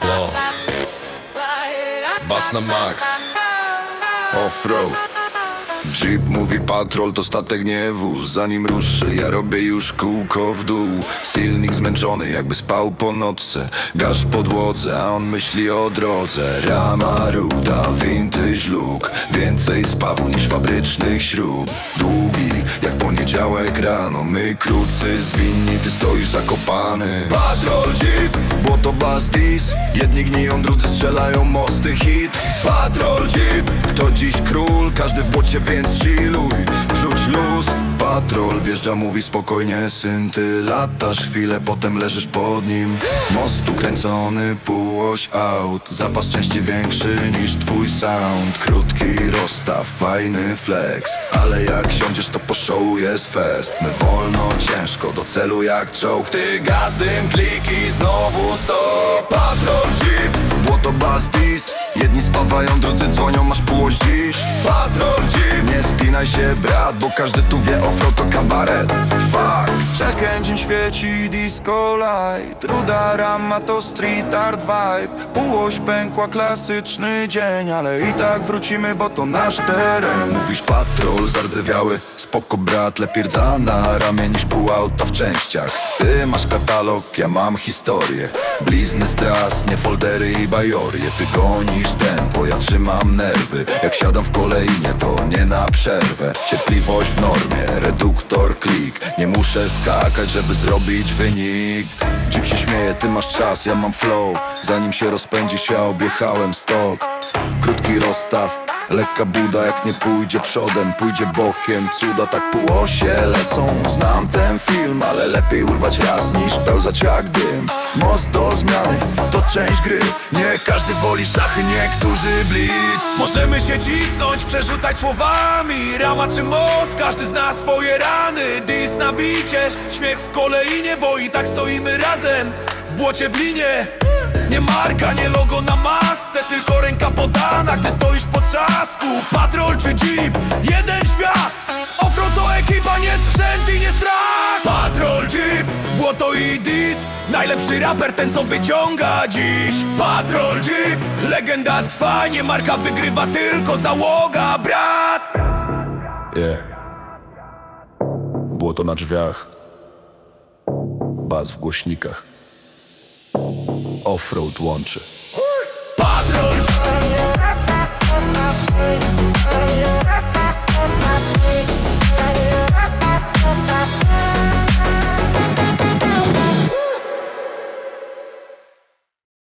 Wow. Bas na max Offroad Jeep mówi patrol to statek nie wóz Zanim ruszy ja robię już kółko w dół. Silnik zmęczony jakby spał po nocce. Gaz w podłodze, a on myśli o drodze. Rama ruda, vintage look. Więcej spawu niż fabrycznych śrub. Długi jak poniedziałek rano. My krótcy zwinni, ty stoisz zakopany. Patrol Jeep, błoto Bastis. Jedni gniją, drudzy strzelają mosty hit. Patrol Jeep, kto dziś król? Każdy w błocie, więc chilluj. Wrzuć luz. Patrol wjeżdża, mówi spokojnie syn Ty latasz chwilę, potem leżysz pod nim. Mostu kręcony, półoś aut. Zapas części większy niż twój sound. Krótki rozstaw, fajny flex. Ale jak siądziesz to po show jest fest. My wolno, ciężko, do celu jak czołg. Ty gaz, dym, kliki, znowu stop Patrol Jeep, błoto Bastis. Jedni spawają, drudzy dzwonią, masz półoś dziś Patrol Jeep, nie spinaj się brat Bo każdy tu wie, offroad to kabaret Check engine świeci, disco light Ruda rama to street art vibe. Półoś pękła, klasyczny dzień Ale i tak wrócimy, bo to nasz teren. Mówisz patrol, zardzewiały Spoko brat, lepiej rdza na ramię niż pół auta w częściach. Ty masz katalog, ja mam historię. Blizny stras, nie foldery i bajorie. Ty gonisz tempo, ja trzymam nerwy. Jak siadam w kolejnie, to nie na przerwę. Cierpliwość w normie, reduktor klik. Nie muszę skakać, żeby zrobić wynik. Jeep się śmieje, ty masz czas, ja mam flow. Zanim się rozpędzisz, ja objechałem stok. Krótki rozstaw, lekka buda Jak nie pójdzie przodem, pójdzie bokiem. Cuda tak półosie lecą. Znam ten film, ale lepiej urwać raz Niż pełzać jak dym. Most do zmiany, to część gry. Nie każdy woli szachy, niektórzy blitz. Możemy się cisnąć, przerzucać słowami. Rama czy most, każdy zna swoje rany. Dis na bicie, śmiech w kolejnie Bo i tak stoimy razem, w błocie w linie Nie marka, nie logo na masce Tylko ręka podana, gdy stoisz po Patrol czy jeep, jeden świat. Offroad to ekipa, nie sprzęt i nie strach. Patrol, jeep, błoto i dis. Najlepszy raper, ten co wyciąga dziś. Patrol, jeep, legenda trwa Nie marka wygrywa, tylko załoga, brat. Yeah. Było to na drzwiach. Baz w głośnikach. Offroad łączy